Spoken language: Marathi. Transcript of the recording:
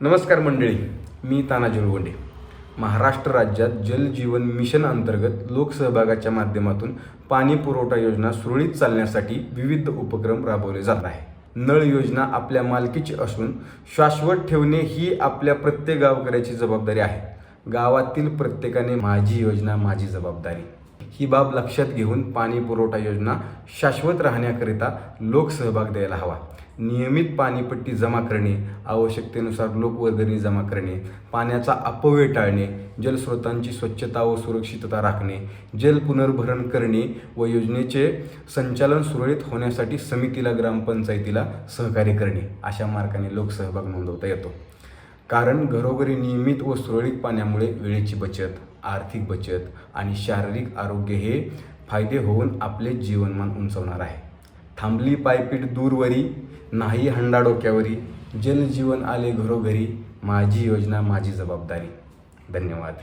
नमस्कार मंडळी मी तानाजी रुगोंडे महाराष्ट्र राज्यात जल जीवन मिशन अंतर्गत लोकसहभागाच्या माध्यमातून पाणी पुरवठा योजना सुरळीत चालण्यासाठी विविध उपक्रम राबवले जात आहे. नळ योजना आपल्या मालकीची असून शाश्वत ठेवणे ही आपल्या प्रत्येक गावकऱ्याची जबाबदारी आहे. गावातील प्रत्येकाने माझी योजना माझी जबाबदारी. ही बाब लक्षात घेऊन पाणी पुरवठा योजना शाश्वत राहण्याकरिता लोकसहभाग द्यायला हवा. नियमित पाणीपट्टी जमा करणे आवश्यकतेनुसार लोकवर्गणी जमा करणे पाण्याचा अपव्यय टाळणे जलस्रोतांची स्वच्छता व सुरक्षितता राखणे जल पुनर्भरण करणे व योजनेचे संचालन सुरळीत होण्यासाठी समितीला ग्रामपंचायतीला सहकार्य करणे अशा मार्गाने लोकसहभाग नोंदवता येतो. कारण घरोघरी नियमित व सुरळीत पाण्यामुळे वेळेची बचत आर्थिक बचत आणि शारीरिक आरोग्य हे फायदे होऊन आपले जीवनमान उंचवणार आहे. थांबली पायपीट दूरवरी नाही हंडा डोक्यावरी जनजीवन आले घरोघरी माझी योजना माझी जबाबदारी. धन्यवाद.